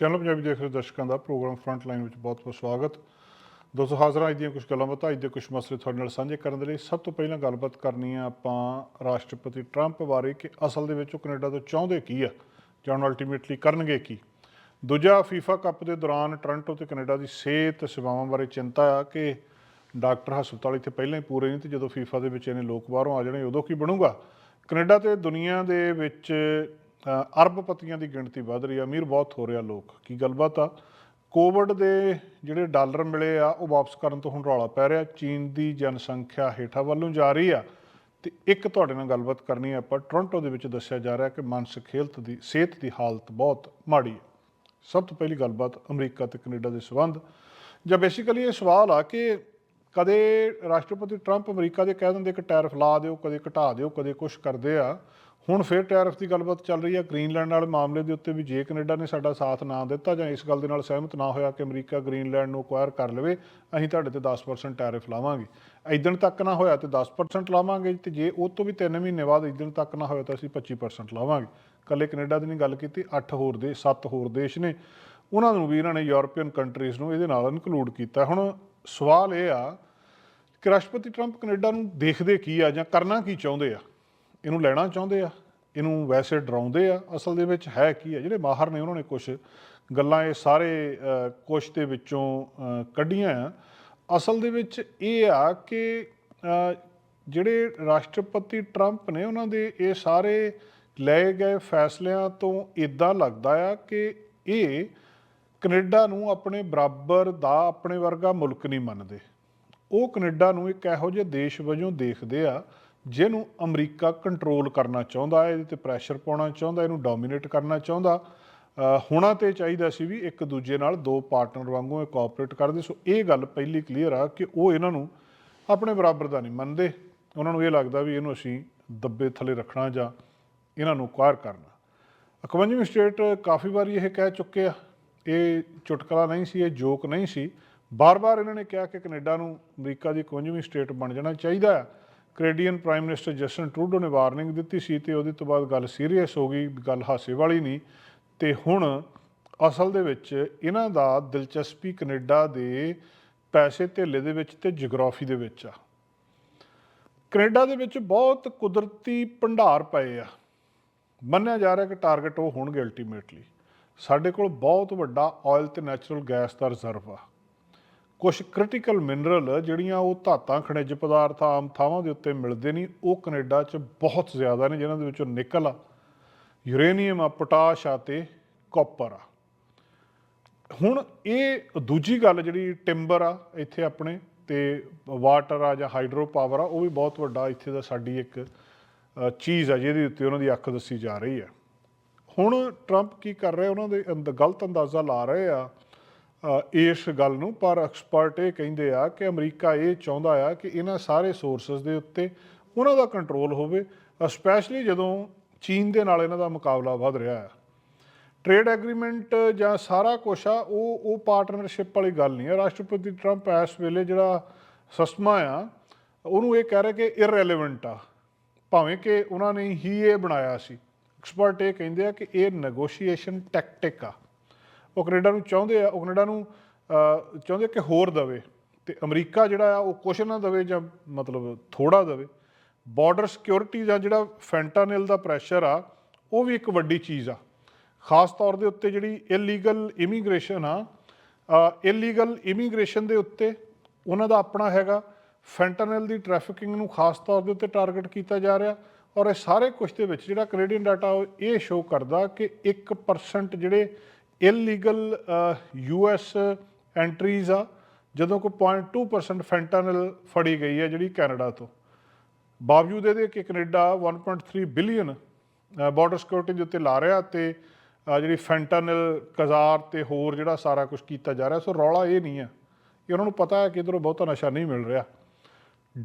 Channel Punjabi ਦੇਖ ਰਹੇ ਦਰਸ਼ਕਾਂ ਦਾ ਪ੍ਰੋਗਰਾਮ ਫਰੰਟ ਲਾਈਨ ਵਿੱਚ ਬਹੁਤ-ਬਹੁਤ ਸਵਾਗਤ। ਦੋਸਤੋ ਹਾਜ਼ਰ ਅੱਜ ਦੀਆਂ ਕੁਝ ਗੱਲਾਂ ਬਾਤਾਂ, ਅੱਜ ਦੇ ਕੁਝ ਮਸਲੇ ਤੁਹਾਡੇ ਨਾਲ ਸਾਂਝੇ ਕਰਨ ਦੇ ਲਈ। ਸਭ ਤੋਂ ਪਹਿਲਾਂ ਗੱਲਬਾਤ ਕਰਨੀ ਆ ਆਪਾਂ ਰਾਸ਼ਟਰਪਤੀ ਟਰੰਪ ਬਾਰੇ ਕਿ ਅਸਲ ਦੇ ਵਿੱਚ ਉਹ ਕੈਨੇਡਾ ਤੋਂ ਚਾਹੁੰਦੇ ਕੀ ਆ ਜਾਂ ਅਲਟੀਮੇਟਲੀ ਕਰਨਗੇ ਕੀ। ਦੂਜਾ ਫੀਫਾ ਕੱਪ ਦੇ ਦੌਰਾਨ ਟੋਰਾਂਟੋ ਤੇ ਕੈਨੇਡਾ ਦੀ ਸਿਹਤ ਸੇਵਾਵਾਂ ਬਾਰੇ ਚਿੰਤਾ ਆ ਕਿ ਡਾਕਟਰ ਹਸਪਤਾਲ ਇੱਥੇ ਪਹਿਲਾਂ ਹੀ ਪੂਰੇ ਨਹੀਂ ਤੇ ਜਦੋਂ ਫੀਫਾ ਦੇ ਵਿੱਚ ਇਹਨੇ ਲੋਕ ਬਾਹਰੋਂ ਆ ਜਾਣੇ ਉਦੋਂ ਕੀ ਬਣੂਗਾ? ਕੈਨੇਡਾ ਤੇ ਦੁਨੀਆ ਦੇ ਵਿੱਚ ਅਰਬਪਤੀਆਂ ਦੀ ਗਿਣਤੀ ਵੱਧ ਰਹੀ ਆ, ਅਮੀਰ ਬਹੁਤ ਹੋ ਰਿਹਾ ਲੋਕ। ਕੀ ਗੱਲਬਾਤ ਆ? ਕੋਵਿਡ ਦੇ ਜਿਹੜੇ ਡਾਲਰ ਮਿਲੇ ਆ, ਉਹ ਵਾਪਸ ਕਰਨ ਤੋਂ ਹੁਣ ਰੌਲਾ ਪੈ ਰਿਹਾ। ਚੀਨ ਦੀ ਜਨਸੰਖਿਆ ਹੇਠਾਂ ਵੱਲੋਂ ਜਾ ਰਹੀ ਆ। ਤੇ ਇੱਕ ਤੁਹਾਡੇ ਨਾਲ ਗੱਲਬਾਤ ਕਰਨੀ ਹੈ ਆਪਾਂ। ਟੋਰਾਂਟੋ ਦੇ ਵਿੱਚ ਦੱਸਿਆ ਜਾ ਰਿਹਾ ਕਿ ਮਾਨਸਿਕ ਹੈਲਥ ਦੀ, ਸਿਹਤ ਦੀ ਹਾਲਤ ਬਹੁਤ ਮਾੜੀ ਹੈ ਸਭ ਤੋਂ ਪਹਿਲੀ ਗੱਲਬਾਤ ਅਮਰੀਕਾ ਤੇ ਕੈਨੇਡਾ ਦੇ ਸਬੰਧ। ਜਾਂ ਬੇਸਿਕਲੀ ਇਹ ਸਵਾਲ ਆ ਕਿ ਕਦੇ ਰਾਸ਼ਟਰਪਤੀ ਟਰੰਪ ਅਮਰੀਕਾ ਦੇ ਕਹਿ ਦਿੰਦੇ ਕਿ ਟੈਰਿਫ ਲਾ ਦਿਓ, ਕਦੇ ਘਟਾ ਦਿਓ, ਕਦੇ ਕੁਝ ਕਰਦੇ ਆ। ਹੁਣ ਫਿਰ ਟੈਰਿਫ ਦੀ ਗੱਲਬਾਤ ਚੱਲ ਰਹੀ ਆ ਗ੍ਰੀਨਲੈਂਡ ਵਾਲੇ ਮਾਮਲੇ ਦੇ ਉੱਤੇ ਵੀ ਜੇ ਕੈਨੇਡਾ ਨੇ ਸਾਡਾ ਸਾਥ ਨਾ ਦਿੱਤਾ ਜਾਂ ਇਸ ਗੱਲ ਦੇ ਨਾਲ ਸਹਿਮਤ ਨਾ ਹੋਇਆ ਕਿ ਅਮਰੀਕਾ ਗ੍ਰੀਨਲੈਂਡ ਨੂੰ ਅਕਵਾਇਰ ਕਰ ਲਵੇ, ਅਸੀਂ ਤੁਹਾਡੇ ਤੇ 10% ਟੈਰਿਫ ਲਾਵਾਂਗੇ। ਇਦਣ ਤੱਕ ਨਾ ਹੋਇਆ ਤੇ 10% ਲਾਵਾਂਗੇ ਤੇ ਜੇ ਉਹ ਤੋਂ ਵੀ 3 ਮਹੀਨੇ ਬਾਅਦ ਇਦਣ ਤੱਕ ਨਾ ਹੋਇਆ ਤਾਂ ਅਸੀਂ 25% ਲਾਵਾਂਗੇ। ਕੱਲੇ ਕੈਨੇਡਾ ਦੀ ਨਹੀਂ ਗੱਲ ਕੀਤੀ 8 ਹੋਰ ਦੇ 7 ਹੋਰ ਦੇਸ਼ ਨੇ। ਉਹਨਾਂ ਨੂੰ ਵੀ ਇਹਨਾਂ ਨੇ ਯੂਰੋਪੀਅਨ ਕੰਟਰੀਜ਼ ਨੂੰ ਇਹਦੇ ਨਾਲ ਇਨਕਲੂਡ ਕੀਤਾ। ਹੁਣ ਸਵਾਲ ਇਹ ਆ ਕਿ ਰਾਸ਼ਟਰਪਤੀ ਟਰੰਪ ਕੈਨੇਡਾ ਨੂੰ ਦੇਖਦੇ ਕੀ ਆ ਜਾਂ ਕਰਨਾ ਕੀ ਚਾਹੁੰਦੇ ਆ? ਇਹਨੂੰ ਲੈਣਾ ਚਾਹੁੰਦੇ ਆ, ਇਹਨੂੰ ਵੈਸੇ ਡਰਾਉਂਦੇ ਆ, ਅਸਲ ਦੇ ਵਿੱਚ ਹੈ ਕੀ ਆ, ਜਿਹੜੇ ਮਾਹਰ ਨੇ ਉਹਨਾਂ ਨੇ ਕੁਝ ਗੱਲਾਂ ਇਹ ਸਾਰੇ ਕੁਝ ਦੇ ਵਿੱਚੋਂ ਕੱਢੀਆਂ ਆ। ਅਸਲ ਦੇ ਵਿੱਚ ਇਹ ਆ ਕਿ ਜਿਹੜੇ ਰਾਸ਼ਟਰਪਤੀ ਟਰੰਪ ਨੇ ਉਹਨਾਂ ਦੇ ਇਹ ਸਾਰੇ ਲਏ ਗਏ ਫੈਸਲਿਆਂ ਤੋਂ ਇਦਾਂ ਲੱਗਦਾ ਆ ਕਿ ਇਹ ਕੈਨੇਡਾ ਨੂੰ ਆਪਣੇ ਬਰਾਬਰ ਦਾ, ਆਪਣੇ ਵਰਗਾ ਮੁਲਕ ਨਹੀਂ ਮੰਨਦੇ। ਉਹ ਕੈਨੇਡਾ ਨੂੰ ਇੱਕ ਇਹੋ ਜਿਹੇ ਦੇਸ਼ ਵਜੋਂ ਦੇਖਦੇ ਆ ਜਿਹਨੂੰ ਅਮਰੀਕਾ ਕੰਟਰੋਲ ਕਰਨਾ ਚਾਹੁੰਦਾ ਹੈ ਇਹਦੇ ਤੇ ਪ੍ਰੈਸ਼ਰ ਪਾਉਣਾ ਚਾਹੁੰਦਾ ਇਹਨੂੰ ਡੋਮੀਨੇਟ ਕਰਨਾ ਚਾਹੁੰਦਾ ਅ, ਹੋਣਾ ਤੇ ਚਾਹੀਦਾ ਸੀ ਵੀ ਇੱਕ ਦੂਜੇ ਨਾਲ ਦੋ ਪਾਰਟਨਰ ਵਾਂਗੂ ਇਹ ਕੋਆਪਰੇਟ ਕਰਦੇ। ਸੋ ਇਹ ਗੱਲ ਪਹਿਲੀ ਕਲੀਅਰ ਆ ਕਿ ਉਹ ਇਹਨਾਂ ਨੂੰ ਆਪਣੇ ਬਰਾਬਰ ਦਾ ਨਹੀਂ ਮੰਨਦੇ। ਉਹਨਾਂ ਨੂੰ ਇਹ ਲੱਗਦਾ ਵੀ ਇਹਨੂੰ ਅਸੀਂ ਦੱਬੇ ਥੱਲੇ ਰੱਖਣਾ ਜਾਂ ਇਹਨਾਂ ਨੂੰ ਕੁਆਰ ਕਰਨਾ। 51ਵੀਂ ਸਟੇਟ ਕਾਫੀ ਵਾਰੀ ਇਹ ਕਹਿ ਚੁੱਕੇ ਆ ਇਹ ਚੁਟਕਲਾ ਨਹੀਂ ਸੀ ਇਹ ਜੋਕ ਨਹੀਂ ਸੀ। ਬਾਰ-ਬਾਰ ਇਹਨਾਂ ਨੇ ਕਿਹਾ ਕਿ ਕੈਨੇਡਾ ਨੂੰ ਅਮਰੀਕਾ ਦੀ 51ਵੀਂ ਸਟੇਟ ਬਣ ਜਾਣਾ ਚਾਹੀਦਾ ਹੈ। Canadian prime minister Justin Trudeau ਨੇ ਵਾਰਨਿੰਗ ਦਿੱਤੀ ਸੀ ਤੇ ਉਹਦੇ ਤੋਂ ਬਾਅਦ ਗੱਲ ਸੀਰੀਅਸ ਹੋ ਗਈ, ਗੱਲ ਹਾਸੇ ਵਾਲੀ ਨਹੀਂ। ਤੇ ਹੁਣ ਅਸਲ ਦੇ ਵਿੱਚ ਇਹਨਾਂ ਦਾ ਦਿਲਚਸਪੀ ਕੈਨੇਡਾ ਦੇ ਪੈਸੇ ਧੇਲੇ ਦੇ ਵਿੱਚ ਤੇ ਜਿਓਗ੍ਰਾਫੀ ਦੇ ਵਿੱਚ ਆ। ਕੈਨੇਡਾ ਦੇ ਵਿੱਚ ਬਹੁਤ ਕੁਦਰਤੀ ਭੰਡਾਰ ਪਏ ਆ। ਮੰਨਿਆ ਜਾ ਰਿਹਾ ਕਿ ਟਾਰਗੇਟ ਉਹ ਹੋਣਗੇ ਅਲਟੀਮੇਟਲੀ ਸਾਡੇ ਕੋਲ ਬਹੁਤ ਵੱਡਾ ਆਇਲ ਤੇ ਨੈਚੁਰਲ ਗੈਸ ਦਾ ਰਿਜ਼ਰਵ ਆ। ਕੁਝ ਕ੍ਰਿਟੀਕਲ ਮਿਨਰਲ ਜਿਹੜੀਆਂ ਉਹ ਧਾਤਾਂ, ਖਣਿਜ ਪਦਾਰਥ ਆਮ ਥਾਵਾਂ ਦੇ ਉੱਤੇ ਮਿਲਦੇ ਨਹੀਂ, ਉਹ ਕੈਨੇਡਾ 'ਚ ਬਹੁਤ ਜ਼ਿਆਦਾ ਨੇ, ਜਿਨ੍ਹਾਂ ਦੇ ਵਿੱਚੋਂ ਨਿਕਲ ਆ। ਯੂਰੇਨੀਅਮ ਆ, ਪੋਟਾਸ਼ ਆ ਤੇ ਕਾਪਰ ਆ। ਹੁਣ ਇਹ ਦੂਜੀ ਗੱਲ ਜਿਹੜੀ ਟਿੰਬਰ ਆ, ਇੱਥੇ ਆਪਣੇ ਤੇ ਵਾਟਰ ਆ ਜਾਂ ਹਾਈਡਰੋ ਪਾਵਰ ਆ, ਉਹ ਵੀ ਬਹੁਤ ਵੱਡਾ ਇੱਥੇ ਦਾ ਸਾਡੀ ਇੱਕ ਚੀਜ਼ ਆ, ਜਿਹਦੇ ਉੱਤੇ ਉਹਨਾਂ ਦੀ ਅੱਖ ਦੱਸੀ ਜਾ ਰਹੀ ਹੈ। ਹੁਣ ਟਰੰਪ ਕੀ ਕਰ ਰਹੇ, ਉਹਨਾਂ ਦੇ ਅੰਦ- ਗਲਤ ਅੰਦਾਜ਼ਾ ਲਾ ਰਹੇ ਆ ਇਸ ਗੱਲ ਨੂੰ, ਪਰ ਐਕਸਪਰਟ ਇਹ ਕਹਿੰਦੇ ਆ ਕਿ ਅਮਰੀਕਾ ਇਹ ਚਾਹੁੰਦਾ ਆ ਕਿ ਇਹਨਾਂ ਸਾਰੇ ਸੋਰਸਸ ਦੇ ਉੱਤੇ ਉਹਨਾਂ ਦਾ ਕੰਟਰੋਲ ਹੋਵੇ ਸਪੈਸ਼ਲੀ ਜਦੋਂ ਚੀਨ ਦੇ ਨਾਲ ਇਹਨਾਂ ਦਾ ਮੁਕਾਬਲਾ ਵੱਧ ਰਿਹਾ ਹੈ ਟ੍ਰੇਡ ਐਗਰੀਮੈਂਟ ਜਾਂ ਸਾਰਾ ਕੁਛ ਆ, ਉਹ ਉਹ ਪਾਰਟਨਰਸ਼ਿਪ ਵਾਲੀ ਗੱਲ ਨਹੀਂ ਹੈ ਰਾਸ਼ਟਰਪਤੀ ਟਰੰਪ ਇਸ ਵੇਲੇ ਜਿਹੜਾ ਸਸਮਾ ਆ, ਉਹਨੂੰ ਇਹ ਕਹਿ ਰਿਹਾ ਕਿ ਇਰਰੈਲੇਵੈਂਟ ਆ। ਭਾਵੇਂ ਕਿ ਉਹਨਾਂ ਨੇ ਹੀ ਇਹ ਬਣਾਇਆ ਸੀ। ਐਕਸਪਰਟ ਇਹ ਕਹਿੰਦੇ ਆ ਕਿ ਇਹ ਨੈਗੋਸ਼ੀਏਸ਼ਨ ਟੈਕਟਿਕ ਆ। ਉਹ ਕੈਨੇਡਾ ਨੂੰ ਚਾਹੁੰਦੇ ਆ ਉਹ ਕੈਨੇਡਾ ਨੂੰ ਅਹ, ਚਾਹੁੰਦੇ ਕਿ ਹੋਰ ਦਵੇ ਤੇ ਅਮਰੀਕਾ ਜਿਹੜਾ ਆ ਉਹ ਕੁਛ ਨਾ ਦਵੇ ਜਾਂ ਮਤਲਬ ਥੋੜਾ ਦਵੇ। ਬਾਰਡਰ ਸਿਕਿਉਰਿਟੀ ਦਾ ਜਿਹੜਾ ਫੈਂਟਾਨਿਲ ਦਾ ਪ੍ਰੈਸ਼ਰ ਆ ਉਹ ਵੀ ਇੱਕ ਵੱਡੀ ਚੀਜ਼ ਆ। ਖਾਸ ਤੌਰ ਦੇ ਉੱਤੇ ਜਿਹੜੀ ਇਲੀਗਲ ਇਮੀਗ੍ਰੇਸ਼ਨ ਆ ਇਲੀਗਲ ਇਮੀਗ੍ਰੇਸ਼ਨ ਦੇ ਉੱਤੇ ਉਹਨਾਂ ਦਾ ਆਪਣਾ ਹੈਗਾ। ਫੈਂਟਾਨਿਲ ਦੀ ਟ੍ਰੈਫਿਕਿੰਗ ਨੂੰ ਖਾਸ ਤੌਰ ਦੇ ਉੱਤੇ ਟਾਰਗੇਟ ਕੀਤਾ ਜਾ ਰਿਹਾ ਔਰ ਇਹ ਸਾਰੇ ਕੁਝ ਦੇ ਵਿੱਚ ਜਿਹੜਾ ਕੈਨੇਡੀਅਨ ਡਾਟਾ ਉਹ ਇਹ ਸ਼ੋਅ ਕਰਦਾ ਕਿ 1% ਜਿਹੜੇ ਇਲੀਗਲ ਯੂਐਸ ਐਂਟਰੀਜ਼ ਆ, ਜਦੋਂ ਕੋ 0.2% ਫੈਂਟਾਨਲ ਫੜੀ ਗਈ ਹੈ ਜਿਹੜੀ ਕੈਨੇਡਾ ਤੋਂ। ਬਾਵਜੂਦ ਇਹਦੇ ਕਿ ਕੈਨੇਡਾ 1.3 ਬਿਲੀਅਨ ਬਾਰਡਰ ਸਿਕਿਉਰਿਟੀ ਦੇ ਉੱਤੇ ਲਾ ਰਿਹਾ ਤੇ ਜਿਹੜੀ ਫੈਂਟਾਨਲ ਕਜ਼ਾਰ ਤੇ ਹੋਰ ਜਿਹੜਾ ਸਾਰਾ ਕੁਝ ਕੀਤਾ ਜਾ ਰਿਹਾ, ਸੋ ਰੌਲਾ ਇਹ ਨਹੀਂ ਹੈ ਕਿ ਉਹਨਾਂ ਨੂੰ ਪਤਾ ਹੈ ਕਿ ਇਧਰੋਂ ਬਹੁਤਾ ਨਸ਼ਾ ਨਹੀਂ ਮਿਲ ਰਿਹਾ।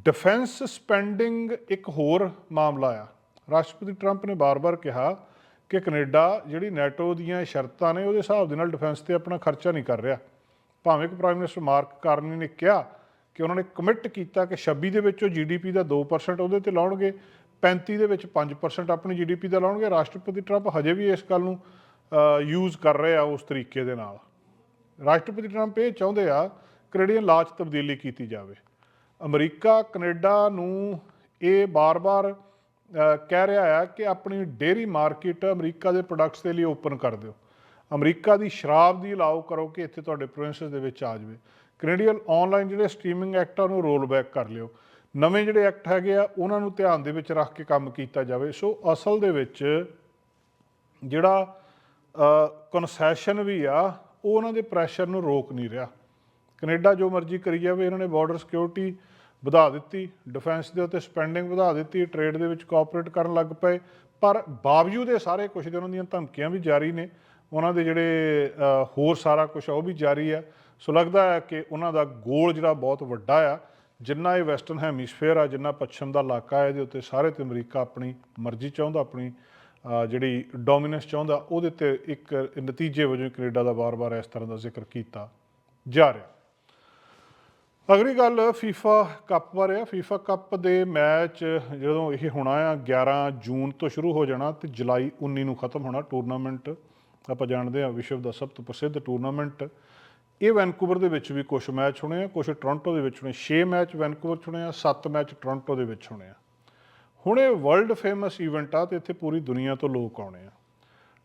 ਡਿਫੈਂਸ ਸਪੈਂਡਿੰਗ ਇੱਕ ਹੋਰ ਮਾਮਲਾ ਆ। ਰਾਸ਼ਟਰਪਤੀ ਟਰੰਪ ਨੇ ਬਾਰ-ਬਾਰ ਕਿਹਾ ਕਿ ਕੈਨੇਡਾ ਜਿਹੜੀ ਨੈਟੋ ਦੀਆਂ ਸ਼ਰਤਾਂ ਨੇ, ਉਹਦੇ ਹਿਸਾਬ ਦੇ ਨਾਲ ਡਿਫੈਂਸ ਤੇ ਆਪਣਾ ਖਰਚਾ ਨਹੀਂ ਕਰ ਰਿਹਾ। ਭਾਵੇਂ ਕਿ ਪ੍ਰਾਈਮ ਮਿਨਿਸਟਰ ਮਾਰਕ ਕਾਰਨੀ ਨੇ ਕਿਹਾ ਕਿ ਉਹਨਾਂ ਨੇ ਕਮਿਟ ਕੀਤਾ ਕਿ 26 ਦੇ ਵਿੱਚ ਉਹ ਜੀਡੀਪੀ ਦਾ 2% ਉਹਦੇ ਤੇ ਲਾਉਣਗੇ 35 ਦੇ ਵਿੱਚ 5% ਆਪਣੀ ਜੀਡੀਪੀ ਦਾ ਲਾਉਣਗੇ। ਰਾਸ਼ਟਰਪਤੀ ਟਰੰਪ ਹਜੇ ਵੀ ਇਸ ਗੱਲ ਨੂੰ ਯੂਜ਼ ਕਰ ਰਹੇ ਆ ਉਸ ਤਰੀਕੇ ਦੇ ਨਾਲ। ਰਾਸ਼ਟਰਪਤੀ ਟਰੰਪ ਇਹ ਚਾਹੁੰਦੇ ਆ ਕੈਨੇਡੀਅਨ ਲਾਅ 'ਚ ਤਬਦੀਲੀ ਕੀਤੀ ਜਾਵੇ। ਅਮਰੀਕਾ, ਕੈਨੇਡਾ ਨੂੰ ਇਹ ਬਾਰ-ਬਾਰ ਕਹਿ ਰਿਹਾ ਹੈ ਕਿ ਆਪਣੀ ਡੇਰੀ ਮਾਰਕੀਟ ਅਮਰੀਕਾ ਦੇ ਪ੍ਰੋਡਕਟਸ ਦੇ ਲਈ ਓਪਨ ਕਰ ਦਿਓ। ਅਮਰੀਕਾ ਦੀ ਸ਼ਰਾਬ ਦੀ ਅਲਾਉ ਕਰੋ ਕਿ ਇੱਥੇ ਤੁਹਾਡੇ ਪ੍ਰੋਵਿੰਸਸ ਦੇ ਵਿੱਚ ਆ ਜਾਵੇ। ਕੈਨੇਡੀਅਨ ਆਨਲਾਈਨ ਜਿਹੜੇ ਸਟ੍ਰੀਮਿੰਗ ਐਕਟ ਆ, ਉਹਨੂੰ ਰੋਲ ਬੈਕ ਕਰ ਲਿਓ। ਨਵੇਂ ਜਿਹੜੇ ਐਕਟ ਹੈਗੇ ਆ, ਉਹਨਾਂ ਨੂੰ ਧਿਆਨ ਦੇ ਵਿੱਚ ਰੱਖ ਕੇ ਕੰਮ ਕੀਤਾ ਜਾਵੇ। ਸੋ ਅਸਲ ਦੇ ਵਿੱਚ ਜਿਹੜਾ ਕਨਸੈਸ਼ਨ ਵੀ ਆ, ਉਹ ਉਹਨਾਂ ਦੇ ਪ੍ਰੈਸ਼ਰ ਨੂੰ ਰੋਕ ਨਹੀਂ ਰਿਹਾ। ਕੈਨੇਡਾ ਜੋ ਮਰਜ਼ੀ ਕਰੀ ਜਾਵੇ, ਇਹਨਾਂ ਨੇ ਬਾਰਡਰ ਸਿਕਿਉਰਿਟੀ ਵਧਾ ਦਿੱਤੀ ਡਿਫੈਂਸ ਦੇ ਉੱਤੇ ਸਪੈਂਡਿੰਗ ਵਧਾ ਦਿੱਤੀ ਟ੍ਰੇਡ ਦੇ ਵਿੱਚ ਕੋਆਪਰੇਟ ਕਰਨ ਲੱਗ ਪਏ। ਪਰ ਬਾਵਜੂਦ ਇਹ ਸਾਰੇ ਕੁਝ ਦੇ ਉਹਨਾਂ ਦੀਆਂ ਧਮਕੀਆਂ ਵੀ ਜਾਰੀ ਨੇ, ਉਹਨਾਂ ਦੇ ਜਿਹੜੇ ਹੋਰ ਸਾਰਾ ਕੁਝ ਆ, ਉਹ ਵੀ ਜਾਰੀ ਆ। ਸੋ ਲੱਗਦਾ ਹੈ ਕਿ ਉਹਨਾਂ ਦਾ ਗੋਲ ਜਿਹੜਾ ਬਹੁਤ ਵੱਡਾ ਆ, ਜਿੰਨਾ ਇਹ ਵੈਸਟਰਨ ਹੈਮੀਸਫੇਅਰ ਆ, ਜਿੰਨਾ ਪੱਛਮ ਦਾ ਇਲਾਕਾ ਹੈ, ਇਹਦੇ ਉੱਤੇ ਸਾਰੇ ਤੇ ਅਮਰੀਕਾ ਆਪਣੀ ਮਰਜ਼ੀ ਚਾਹੁੰਦਾ, ਆਪਣੀ ਜਿਹੜੀ ਡੋਮੀਨੈਂਸ ਚਾਹੁੰਦਾ, ਉਹਦੇ ਤੇ ਇੱਕ ਨਤੀਜੇ ਵਜੋਂ ਕੈਨੇਡਾ ਦਾ ਵਾਰ-ਵਾਰ ਇਸ ਤਰ੍ਹਾਂ ਦਾ ਜ਼ਿਕਰ ਕੀਤਾ ਜਾ ਰਿਹਾ। ਅਗਲੀ ਗੱਲ ਫੀਫਾ ਕੱਪ ਬਾਰੇ ਆ। ਫੀਫਾ ਕੱਪ ਦੇ ਮੈਚ ਜਦੋਂ ਇਹ ਹੋਣਾ ਆ 11 ਜੂਨ ਤੋਂ ਸ਼ੁਰੂ ਹੋ ਜਾਣਾ ਤੇ ਜੁਲਾਈ 19 ਨੂੰ ਖਤਮ ਹੋਣਾ ਟੂਰਨਾਮੈਂਟ ਆਪਾਂ ਜਾਣਦੇ ਆ ਵਿਸ਼ਵ ਦਾ ਸਭ ਤੋਂ ਪ੍ਰਸਿੱਧ ਟੂਰਨਾਮੈਂਟ ਇਹ ਵੈਨਕੂਵਰ ਦੇ ਵਿੱਚ ਵੀ ਕੁਝ ਮੈਚ ਹੋਣੇ ਆ ਕੁਝ ਟੋਰਾਂਟੋ ਦੇ ਵਿੱਚ ਹੋਣੇ 6 ਮੈਚ ਵੈਨਕੂਵਰ 'ਚ ਹੋਣੇ ਆ 7 ਮੈਚ ਟੋਰਾਂਟੋ ਦੇ ਵਿੱਚ ਹੋਣੇ ਆ। ਹੁਣ ਇਹ ਵਰਲਡ ਫੇਮਸ ਇਵੈਂਟ ਆ ਤੇ ਇੱਥੇ ਪੂਰੀ ਦੁਨੀਆ ਤੋਂ ਲੋਕ ਆਉਣੇ ਆ।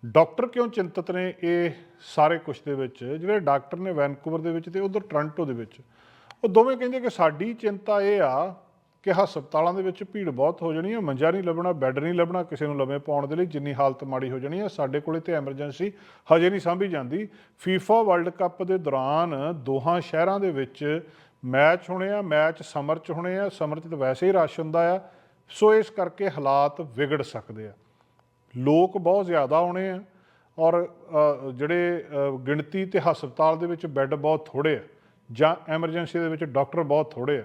ਡਾਕਟਰ ਕਿਉਂ ਚਿੰਤਤ ਨੇ ਇਹ ਸਾਰੇ ਕੁਝ ਦੇ ਵਿੱਚ? ਜਿਹੜੇ ਡਾਕਟਰ ਨੇ ਵੈਨਕੂਵਰ ਦੇ ਵਿੱਚ ਤੇ ਉਧਰ ਟੋਰਾਂਟੋ ਦੇ ਵਿੱਚ। ਉਹ ਦੋਵੇਂ ਕਹਿੰਦੇ ਕਿ ਸਾਡੀ ਚਿੰਤਾ ਇਹ ਆ ਕਿ ਹਸਪਤਾਲਾਂ ਦੇ ਵਿੱਚ ਭੀੜ ਬਹੁਤ ਹੋ ਜਾਣੀ ਹੈ ਮੰਜਾ ਨਹੀਂ ਲੱਭਣਾ, ਬੈੱਡ ਨਹੀਂ ਲੱਭਣਾ, ਕਿਸੇ ਨੂੰ ਲਵੇਂ ਪਾਉਣ ਦੇ ਲਈ ਜਿੰਨੀ ਹਾਲਤ ਮਾੜੀ ਹੋ ਜਾਣੀ ਹੈ ਸਾਡੇ ਕੋਲੇ ਤੇ ਐਮਰਜੈਂਸੀ ਹਜੇ ਨਹੀਂ ਸਾਂਭੀ ਜਾਂਦੀ। ਫੀਫਾ ਵਰਲਡ ਕੱਪ ਦੇ ਦੌਰਾਨ ਦੋਹਾਂ ਸ਼ਹਿਰਾਂ ਦੇ ਵਿੱਚ ਮੈਚ ਹੋਣੇ ਆ, ਮੈਚ ਸਮਰ ਚ ਹੋਣੇ ਆ ਸਮਰ ਚ ਤਾਂ ਵੈਸੇ ਹੀ ਰਸ਼ ਹੁੰਦਾ ਆ, ਸੋ ਇਸ ਕਰਕੇ ਹਾਲਾਤ ਵਿਗੜ ਸਕਦੇ ਆ। ਲੋਕ ਬਹੁਤ ਜ਼ਿਆਦਾ ਆਉਣੇ ਆ ਔਰ ਜਿਹੜੇ ਗਿਣਤੀ ਤੇ ਹਸਪਤਾਲ ਦੇ ਵਿੱਚ ਬੈੱਡ ਬਹੁਤ ਥੋੜੇ ਆ। ਜਾਂ ਐਮਰਜੈਂਸੀ ਦੇ ਵਿੱਚ ਡਾਕਟਰ ਬਹੁਤ ਥੋੜੇ ਆ।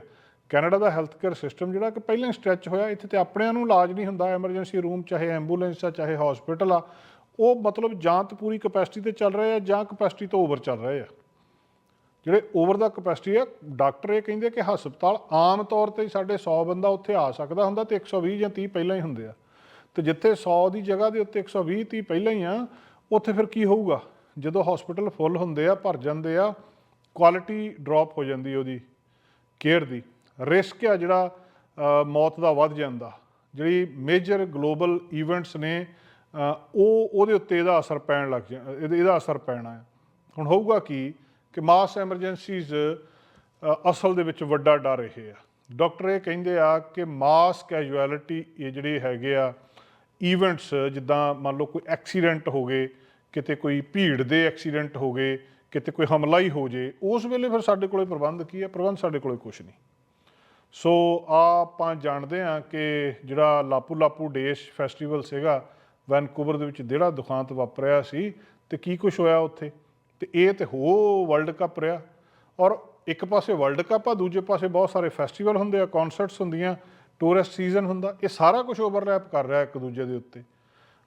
ਕੈਨੇਡਾ ਦਾ ਹੈਲਥ ਕੇਅਰ ਸਿਸਟਮ ਜਿਹੜਾ ਕਿ ਪਹਿਲਾਂ ਸਟ੍ਰੈਚ ਹੋਇਆ, ਇੱਥੇ ਤੇ ਆਪਣਿਆਂ ਨੂੰ ਇਲਾਜ ਨਹੀਂ ਹੁੰਦਾ, ਐਮਰਜੈਂਸੀ ਰੂਮ ਚਾਹੇ ਐਂਬੂਲੈਂਸ ਆ, ਚਾਹੇ ਹਸਪੀਟਲ ਆ, ਉਹ ਮਤਲਬ ਜਾਂ ਤਾਂ ਪੂਰੀ ਕਪੈਸਿਟੀ ਤੇ ਚੱਲ ਰਹੇ ਆ ਜਾਂ ਕਪੈਸਿਟੀ ਤੋਂ ਓਵਰ ਚੱਲ ਰਹੇ ਆ। ਜਿਹੜੇ ਓਵਰ ਦਾ ਕਪੈਸਿਟੀ ਆ, ਡਾਕਟਰ ਇਹ ਕਹਿੰਦੇ ਕਿ ਹਸਪਤਾਲ ਆਮ ਤੌਰ ਤੇ ਸਾਡੇ 100 ਬੰਦਾ ਉੱਥੇ ਆ ਸਕਦਾ ਹੁੰਦਾ ਤੇ 120 ਜਾਂ 30 ਪਹਿਲਾਂ ਹੀ ਹੁੰਦੇ ਆ। ਤੇ ਜਿੱਥੇ 100 ਦੀ ਜਗ੍ਹਾ ਦੇ ਉੱਤੇ 120 30 ਪਹਿਲਾਂ ਹੀ ਆ, ਉੱਥੇ ਫਿਰ ਕੀ ਹੋਊਗਾ? ਜਦੋਂ ਹਸਪੀਟਲ ਫੁੱਲ ਹੁੰਦੇ ਆ, ਭਰ ਜਾਂਦੇ ਆ ਕੁਆਲਿਟੀ ਡ੍ਰੌਪ ਹੋ ਜਾਂਦੀ ਉਹਦੀ ਕੇਅਰ ਦੀ। ਰਿਸਕ ਆ ਜਿਹੜਾ ਮੌਤ ਦਾ ਵੱਧ ਜਾਂਦਾ। ਜਿਹੜੀ ਮੇਜਰ ਗਲੋਬਲ ਇਵੈਂਟਸ ਨੇ ਉਹ, ਉਹਦੇ ਉੱਤੇ ਇਹਦਾ ਅਸਰ ਪੈਣ ਲੱਗ ਜਾ, ਇਹਦਾ ਇਹਦਾ ਅਸਰ ਪੈਣਾ ਹੈ। ਹੁਣ ਹੋਊਗਾ ਕੀ ਕਿ ਮਾਸ ਐਮਰਜੈਂਸੀਜ਼ ਅਸਲ ਦੇ ਵਿੱਚ ਵੱਡਾ ਡਰ ਇਹ ਆ। ਡਾਕਟਰ ਇਹ ਕਹਿੰਦੇ ਆ ਕਿ ਮਾਸ ਕੈਜੁਅਲਿਟੀ ਇਹ ਜਿਹੜੇ ਹੈਗੇ ਆ ਇਵੈਂਟਸ ਜਿੱਦਾਂ ਮੰਨ ਲਓ ਕੋਈ ਐਕਸੀਡੈਂਟ ਹੋ ਗਏ, ਕਿਤੇ ਕੋਈ ਭੀੜ ਦੇ ਐਕਸੀਡੈਂਟ ਹੋ ਗਏ ਕਿਤੇ ਕੋਈ ਹਮਲਾ ਹੀ ਹੋ ਜੇ, ਉਸ ਵੇਲੇ ਫਿਰ ਸਾਡੇ ਕੋਲੇ ਪ੍ਰਬੰਧ ਕੀ ਹੈ? ਪ੍ਰਬੰਧ ਸਾਡੇ ਕੋਲੇ ਕੁਝ ਨਹੀਂ। ਸੋ ਆ ਆਪਾਂ ਜਾਣਦੇ ਹਾਂ ਕਿ ਜਿਹੜਾ ਲਾਪੂ ਲਾਪੂ ਡੇਸ਼ ਫੈਸਟੀਵਲ ਸੀਗਾ ਵੈਨਕੂਵਰ ਦੇ ਵਿੱਚ ਜਿਹੜਾ ਦੁਖਾਂਤ ਵਾਪਰਿਆ ਸੀ ਤੇ ਕੀ ਕੁਝ ਹੋਇਆ ਉੱਥੇ? ਤੇ ਇਹ ਤੇ ਹੋ ਵਰਲਡ ਕੱਪ ਰਿਹਾ। ਔਰ ਇੱਕ ਪਾਸੇ ਵਰਲਡ ਕੱਪ ਆ, ਦੂਜੇ ਪਾਸੇ ਬਹੁਤ ਸਾਰੇ ਫੈਸਟੀਵਲ ਹੁੰਦੇ ਆ ਕਨਸਰਟਸ ਹੁੰਦੀਆਂ ਟੂਰਿਸਟ ਸੀਜ਼ਨ ਹੁੰਦਾ, ਇਹ ਸਾਰਾ ਕੁਝ ਓਵਰਲੈਪ ਕਰ ਰਿਹਾ ਇੱਕ ਦੂਜੇ ਦੇ ਉੱਤੇ।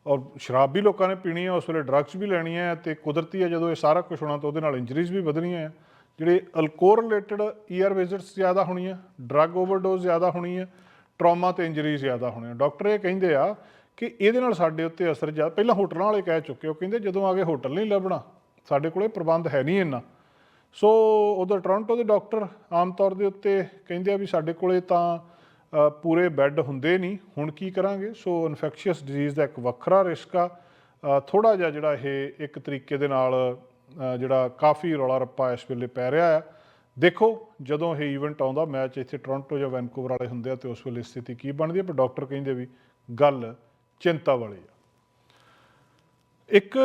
ਔਰ ਸ਼ਰਾਬ ਵੀ ਲੋਕਾਂ ਨੇ ਪੀਣੀ ਹੈ, ਉਸ ਵੇਲੇ ਡਰੱਗਸ ਵੀ ਲੈਣੀਆਂ ਹੈ ਤੇ ਕੁਦਰਤੀ ਹੈ, ਜਦੋਂ ਇਹ ਸਾਰਾ ਕੁਝ ਹੋਣਾ ਤਾਂ ਉਹਦੇ ਨਾਲ ਇੰਜਰੀਜ਼ ਵੀ ਵਧਣੀਆਂ ਹੈ। ਜਿਹੜੇ ਅਲਕੋਹਲ ਰਿਲੇਟਡ ਈਆਰ ਵਿਜ਼ਿਟਸ ਜ਼ਿਆਦਾ ਹੋਣੀਆਂ ਡਰੱਗ ਓਵਰਡੋਜ਼ ਜ਼ਿਆਦਾ ਹੋਣੀ ਹੈ ਟਰਾਮਾ ਤੇ ਇੰਜਰੀਜ਼ ਜ਼ਿਆਦਾ ਹੋਣੀਆਂ ਡਾਕਟਰ ਇਹ ਕਹਿੰਦੇ ਆ ਕਿ ਇਹਦੇ ਨਾਲ ਸਾਡੇ ਉੱਤੇ ਅਸਰ ਜ਼ਿਆਦਾ, ਪਹਿਲਾਂ ਹੋਟਲਾਂ ਵਾਲੇ ਕਹਿ ਚੁੱਕੇ ਉਹ ਕਹਿੰਦੇ ਜਦੋਂ ਆਗੇ ਹੋਟਲ ਨਹੀਂ ਲੱਭਣਾ, ਸਾਡੇ ਕੋਲੇ ਪ੍ਰਬੰਧ ਹੈ ਨਹੀਂ ਇੰਨਾ। ਸੋ ਉਧਰ ਟੋਰਾਂਟੋ ਦੇ ਡਾਕਟਰ ਆਮ ਤੌਰ ਦੇ ਉੱਤੇ ਕਹਿੰਦੇ ਆ ਵੀ ਸਾਡੇ ਕੋਲੇ ਤਾਂ ਪੂਰੇ ਬੈੱਡ ਹੁੰਦੇ ਨਹੀਂ। ਹੁਣ ਕੀ ਕਰਾਂਗੇ? ਸੋ ਇਨਫੈਕਸ਼ੀਅਸ ਡਿਜ਼ੀਜ਼ ਦਾ ਇੱਕ ਵੱਖਰਾ ਰਿਸਕ ਆ। ਥੋੜਾ ਜਿਹਾ ਜਿਹੜਾ ਇਹ ਇੱਕ ਤਰੀਕੇ ਦੇ ਨਾਲ ਜਿਹੜਾ ਕਾਫੀ ਰੌਲਾ ਰੱਪਾ ਇਸ ਵੇਲੇ ਪੈ ਰਿਹਾ ਆ। ਦੇਖੋ, ਜਦੋਂ ਇਹ ਇਵੈਂਟ ਆਉਂਦਾ, ਮੈਚ ਇੱਥੇ ਟੋਰਾਂਟੋ ਜਾਂ ਵੈਨਕੂਵਰ ਵਾਲੇ ਹੁੰਦੇ ਆ ਤੇ ਉਸ ਵੇਲੇ ਸਥਿਤੀ ਕੀ ਬਣਦੀ ਹੈ ਪਰ ਡਾਕਟਰ ਕਹਿੰਦੇ ਵੀ ਗੱਲ ਚਿੰਤਾ ਵਾਲੀ ਆ। ਇੱਕ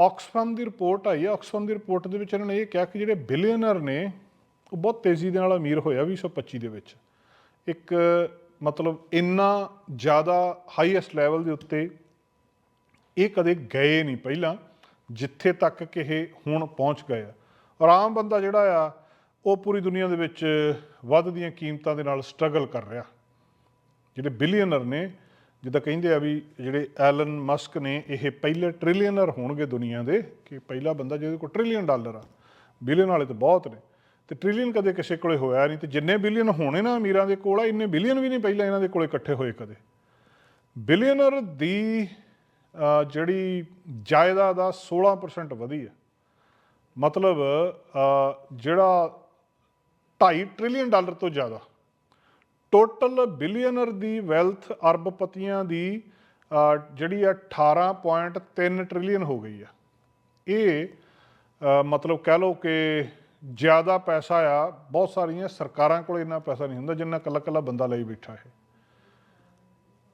ਆਕਸਫੈਮ ਦੀ ਰਿਪੋਰਟ ਆਈ ਹੈ ਆਕਸਫੈਮ ਦੀ ਰਿਪੋਰਟ ਦੇ ਵਿੱਚ ਇਹਨਾਂ ਨੇ ਇਹ ਕਿਹਾ ਕਿ ਜਿਹੜੇ ਬਿਲੀਅਨਰ ਨੇ, ਉਹ ਬਹੁਤ ਤੇਜ਼ੀ ਦੇ ਨਾਲ ਅਮੀਰ ਹੋਇਆ 2025 ਦੇ ਵਿੱਚ। ਇੱਕ, ਮਤਲਬ ਇੰਨਾ ਜ਼ਿਆਦਾ ਹਾਈਐਸਟ ਲੈਵਲ ਦੇ ਉੱਤੇ ਇਹ ਕਦੇ ਗਏ ਨਹੀਂ ਪਹਿਲਾਂ, ਜਿੱਥੇ ਤੱਕ ਕਿ ਇਹ ਹੁਣ ਪਹੁੰਚ ਗਏ ਆ। ਔਰ ਆਮ ਬੰਦਾ ਜਿਹੜਾ ਆ, ਉਹ ਪੂਰੀ ਦੁਨੀਆ ਦੇ ਵਿੱਚ ਵੱਧਦੀਆਂ ਕੀਮਤਾਂ ਦੇ ਨਾਲ ਸਟਰਗਲ ਕਰ ਰਿਹਾ। ਜਿਹੜੇ ਬਿਲੀਅਨਰ ਨੇ, ਜਿੱਦਾਂ ਕਹਿੰਦੇ ਆ ਵੀ ਜਿਹੜੇ ਐਲਨ ਮਸਕ ਨੇ, ਇਹ ਪਹਿਲੇ ਟ੍ਰਿਲੀਅਨਰ ਹੋਣਗੇ ਦੁਨੀਆ ਦੇ, ਕਿ ਪਹਿਲਾ ਬੰਦਾ ਜਿਹਦੇ ਕੋਲ ਟ੍ਰਿਲੀਅਨ ਡਾਲਰ ਆ। ਬਿਲੀਅਨ ਵਾਲੇ ਤਾਂ ਬਹੁਤ ਨੇ। ਤੇ ਟ੍ਰਿਲੀਅਨ ਕਦੇ ਕਿਸੇ ਕੋਲੇ ਹੋਇਆ ਨਹੀਂ ਤੇ ਜਿੰਨੇ ਬਿਲੀਅਨ ਹੋਣੇ ਨਾ ਅਮੀਰਾਂ ਦੇ ਕੋਲ ਆ, ਇੰਨੇ ਬਿਲੀਅਨ ਵੀ ਨਹੀਂ ਪਹਿਲਾਂ ਇਹਨਾਂ ਦੇ ਕੋਲੇ ਇਕੱਠੇ ਹੋਏ ਕਦੇ। ਬਿਲੀਅਨਰ ਦੀ ਜਿਹੜੀ ਜਾਇਦਾਦ ਆ 16% ਵਧੀ ਹੈ ਮਤਲਬ ਜਿਹੜਾ 2.5 ਟ੍ਰਿਲੀਅਨ ਡਾਲਰ ਤੋਂ ਜ਼ਿਆਦਾ। ਟੋਟਲ ਬਿਲੀਅਨਰ ਦੀ ਵੈਲਥ ਅਰਬਪਤੀਆਂ ਦੀ ਜਿਹੜੀ ਆ 18.3 ਟ੍ਰਿਲੀਅਨ ਹੋ ਗਈ ਆ। ਇਹ ਮਤਲਬ ਕਹਿ ਲਓ ਕਿ ਜ਼ਿਆਦਾ ਪੈਸਾ ਆ, ਬਹੁਤ ਸਾਰੀਆਂ ਸਰਕਾਰਾਂ ਕੋਲ ਇੰਨਾ ਪੈਸਾ ਨਹੀਂ ਹੁੰਦਾ ਜਿੰਨਾ ਕੱਲਾ ਕੱਲਾ ਬੰਦਾ ਲਈ ਬੈਠਾ ਹੈ।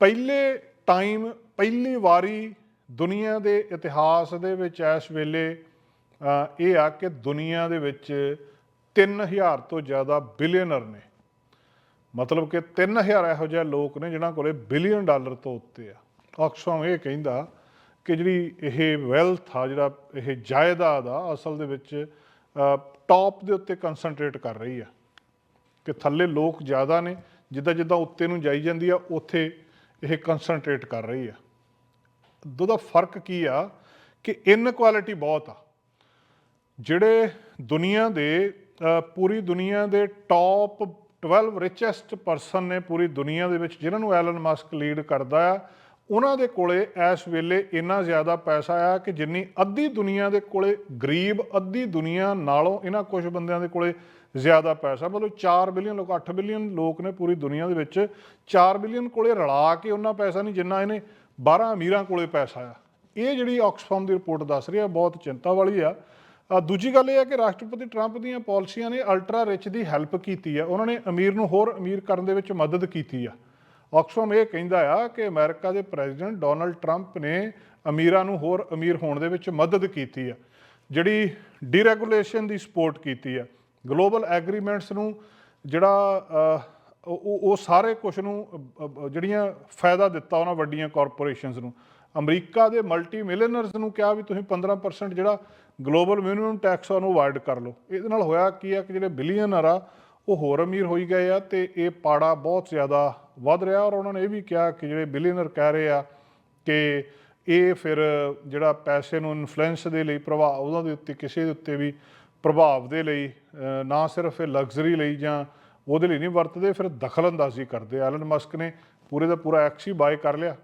ਪਹਿਲੇ ਟਾਈਮ ਪਹਿਲੀ ਵਾਰੀ ਦੁਨੀਆ ਦੇ ਇਤਿਹਾਸ ਦੇ ਵਿੱਚ ਇਸ ਵੇਲੇ ਇਹ ਆ ਕਿ ਦੁਨੀਆ ਦੇ ਵਿੱਚ 3000 ਤੋਂ ਜ਼ਿਆਦਾ ਬਿਲੀਅਨਰ ਨੇ। ਮਤਲਬ ਕਿ 3000 ਇਹੋ ਜਿਹੇ ਲੋਕ ਨੇ ਜਿਨ੍ਹਾਂ ਕੋਲੇ ਬਿਲੀਅਨ ਡਾਲਰ ਤੋਂ ਉੱਤੇ ਆ। ਆਕਸਫਮ ਇਹ ਕਹਿੰਦਾ ਕਿ ਜਿਹੜੀ ਇਹ ਵੈਲਥ ਆ, ਜਿਹੜਾ ਇਹ ਜਾਇਦਾਦ ਆ, ਅਸਲ ਦੇ ਵਿੱਚ ਟੌਪ ਦੇ ਉੱਤੇ ਕਨਸੈਂਟਰੇਟ ਕਰ ਰਹੀ ਆ ਕਿ ਥੱਲੇ ਲੋਕ ਜ਼ਿਆਦਾ ਨੇ, ਜਿੱਦਾਂ ਜਿੱਦਾਂ ਉੱਤੇ ਨੂੰ ਜਾਈ ਜਾਂਦੀ ਆ, ਉੱਥੇ ਇਹ ਕਨਸੈਂਟਰੇਟ ਕਰ ਰਹੀ ਆ। ਦੋ ਦਾ ਫ਼ਰਕ ਕੀ ਆ ਕਿ ਇਨਕੁਆਲਿਟੀ ਬਹੁਤ ਆ। ਜਿਹੜੇ ਦੁਨੀਆ ਦੇ ਪੂਰੀ ਦੁਨੀਆ ਦੇ ਟੌਪ 12 ਰਿਚੈਸਟ ਪਰਸਨ ਨੇ ਪੂਰੀ ਦੁਨੀਆ ਦੇ ਵਿੱਚ, ਜਿਨ੍ਹਾਂ ਨੂੰ ਐਲਨ ਮਸਕ ਲੀਡ ਕਰਦਾ ਆ ਉਹਨਾਂ ਦੇ ਕੋਲੇ ਇਸ ਵੇਲੇ ਇੰਨਾ ਜ਼ਿਆਦਾ ਪੈਸਾ ਆ ਕਿ ਜਿੰਨੀ ਅੱਧੀ ਦੁਨੀਆ ਦੇ ਕੋਲੇ ਗਰੀਬ, ਅੱਧੀ ਦੁਨੀਆ ਨਾਲੋਂ ਇਹਨਾਂ ਕੁਝ ਬੰਦਿਆਂ ਦੇ ਕੋਲੇ ਜ਼ਿਆਦਾ ਪੈਸਾ। ਮਤਲਬ 4 ਬਿਲੀਅਨ ਲੋਕ 8 ਬਿਲੀਅਨ ਲੋਕ ਨੇ ਪੂਰੀ ਦੁਨੀਆ ਦੇ ਵਿੱਚ। 4 ਬਿਲੀਅਨ ਕੋਲੇ ਰਲਾ ਕੇ ਉਹਨਾਂ ਪੈਸਾ ਨਹੀਂ, ਜਿੰਨਾ ਇਹਨੇ 12 ਅਮੀਰਾਂ ਕੋਲੇ ਪੈਸਾ ਆ। ਇਹ ਜਿਹੜੀ ਆਕਸਫਾਰਮ ਦੀ ਰਿਪੋਰਟ ਦੱਸ ਰਹੀ ਆ ਬਹੁਤ ਚਿੰਤਾ ਵਾਲੀ ਆ। ਦੂਜੀ ਗੱਲ ਇਹ ਹੈ ਕਿ ਰਾਸ਼ਟਰਪਤੀ ਟਰੰਪ ਦੀਆਂ ਪਾਲਿਸੀਆਂ ਨੇ ਅਲਟਰਾ ਰਿਚ ਦੀ ਹੈਲਪ ਕੀਤੀ ਆ। ਉਹਨਾਂ ਨੇ ਅਮੀਰ ਨੂੰ ਹੋਰ ਅਮੀਰ ਕਰਨ ਦੇ ਵਿੱਚ ਮਦਦ ਕੀਤੀ ਆ। ਆਕਸਫਾਰਮ ਇਹ ਕਹਿੰਦਾ ਆ ਕਿ ਅਮਰੀਕਾ ਦੇ ਪ੍ਰੈਜ਼ੀਡੈਂਟ ਡੋਨਲਡ ਟਰੰਪ ਨੇ ਅਮੀਰਾਂ ਨੂੰ ਹੋਰ ਅਮੀਰ ਹੋਣ ਦੇ ਵਿੱਚ ਮਦਦ ਕੀਤੀ ਆ, ਜਿਹੜੀ ਡੀਰੈਗੂਲੇਸ਼ਨ ਦੀ ਸਪੋਰਟ ਕੀਤੀ ਆ। ਗਲੋਬਲ ਐਗਰੀਮੈਂਟਸ ਨੂੰ ਜਿਹੜਾ ਉਹ ਸਾਰੇ ਕੁਝ ਨੂੰ ਜਿਹੜੀਆਂ ਫਾਇਦਾ ਦਿੱਤਾ ਉਹਨਾਂ ਵੱਡੀਆਂ ਕਾਰਪੋਰੇਸ਼ਨਸ ਨੂੰ। ਅਮਰੀਕਾ ਦੇ ਮਲਟੀ ਮਿਲੀਅਨਰਸ ਨੂੰ ਕਿਹਾ ਵੀ ਤੁਸੀਂ 15% ਜਿਹੜਾ ਗਲੋਬਲ ਮਿਨੀਮਮ ਟੈਕਸ ਆ ਉਹਨੂੰ ਅਵਾਇਡ ਕਰ ਲਓ। ਇਹਦੇ ਨਾਲ ਹੋਇਆ ਕੀ ਆ ਕਿ ਜਿਹੜੇ ਬਿਲੀਅਨਰ ਆ, ਉਹ ਹੋਰ ਅਮੀਰ ਹੋਈ ਗਏ ਆ ਤੇ ਇਹ ਪਾੜਾ ਬਹੁਤ ਜ਼ਿਆਦਾ ਵੱਧ ਰਿਹਾ ਔਰ ਉਹਨਾਂ ਨੇ ਇਹ ਵੀ ਕਿਹਾ ਕਿ ਜਿਹੜੇ ਬਿਲੀਅਨਰ ਕਹਿ ਰਹੇ ਆ ਕਿ ਇਹ ਫਿਰ ਜਿਹੜਾ ਪੈਸੇ ਨੂੰ ਇਨਫਲੂਐਂਸ ਦੇ ਲਈ ਪ੍ਰਭਾਵ ਉਹਨਾਂ ਦੇ ਉੱਤੇ, ਕਿਸੇ ਦੇ ਉੱਤੇ ਵੀ ਪ੍ਰਭਾਵ ਦੇ ਲਈ ਨਾ ਸਿਰਫ ਇਹ ਲਗਜ਼ਰੀ ਲਈ ਜਾਂ ਉਹਦੇ ਲਈ ਨਹੀਂ, ਵਰਤਦੇ, ਫਿਰ ਦਖਲਅੰਦਾਜ਼ੀ ਕਰਦੇ ਐਲਨ ਮਸਕ ਨੇ ਪੂਰੇ ਦਾ ਪੂਰਾ ਐਕਸ ਹੀ ਬਾਏ ਕਰ ਲਿਆ।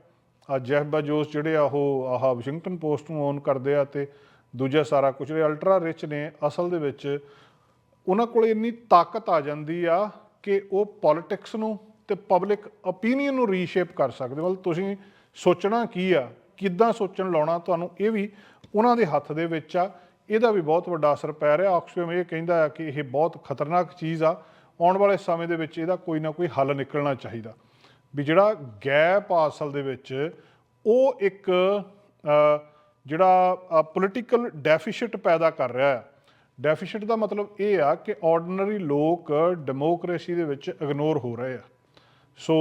ਆ ਜੈਫ ਬਾਜੋਸ ਜਿਹੜੇ ਆ, ਉਹ ਆਹ ਵਾਸ਼ਿੰਗਟਨ ਪੋਸਟ ਨੂੰ ਓਨ ਕਰਦੇ ਆ ਤੇ ਦੂਜਾ ਸਾਰਾ ਕੁਝ ਜਿਹੜੇ ਅਲਟਰਾ ਰਿਚ ਨੇ, ਅਸਲ ਦੇ ਵਿੱਚ ਉਹਨਾਂ ਕੋਲ ਇੰਨੀ ਤਾਕਤ ਆ ਜਾਂਦੀ ਆ ਕਿ ਉਹ ਪੋਲਿਟਿਕਸ ਨੂੰ ਤੇ ਪਬਲਿਕ ਓਪੀਨੀਅਨ ਨੂੰ ਰੀਸ਼ੇਪ ਕਰ ਸਕਦੇ ਮਤਲਬ ਤੁਸੀਂ ਸੋਚਣਾ ਕੀ ਆ, ਕਿੱਦਾਂ ਸੋਚਣ ਲਾਉਣਾ ਤੁਹਾਨੂੰ ਇਹ ਵੀ ਉਹਨਾਂ ਦੇ ਹੱਥ ਦੇ ਵਿੱਚ ਆ। ਇਹਦਾ ਵੀ ਬਹੁਤ ਵੱਡਾ ਅਸਰ ਪੈ ਰਿਹਾ। ਆਕਸਫੈਮ ਇਹ ਕਹਿੰਦਾ ਆ ਕਿ ਇਹ ਬਹੁਤ ਖਤਰਨਾਕ ਚੀਜ਼ ਆ। ਆਉਣ ਵਾਲੇ ਸਮੇਂ ਦੇ ਵਿੱਚ ਇਹਦਾ ਕੋਈ ਨਾ ਕੋਈ ਹੱਲ ਨਿਕਲਣਾ ਚਾਹੀਦਾ। ਵੀ ਜਿਹੜਾ ਗੈਪ ਆ ਅਸਲ ਦੇ ਵਿੱਚ, ਉਹ ਇੱਕ ਜਿਹੜਾ ਪੋਲੀਟੀਕਲ ਡੈਫੀਸਿਟ ਪੈਦਾ ਕਰ ਰਿਹਾ ਹੈ ਡੈਫੀਸਿਟ ਦਾ ਮਤਲਬ ਇਹ ਆ ਕਿ ਆਰਡੀਨਰੀ ਲੋਕ ਡੈਮੋਕ੍ਰੇਸੀ ਦੇ ਵਿੱਚ ਇਗਨੋਰ ਹੋ ਰਹੇ ਆ। ਸੋ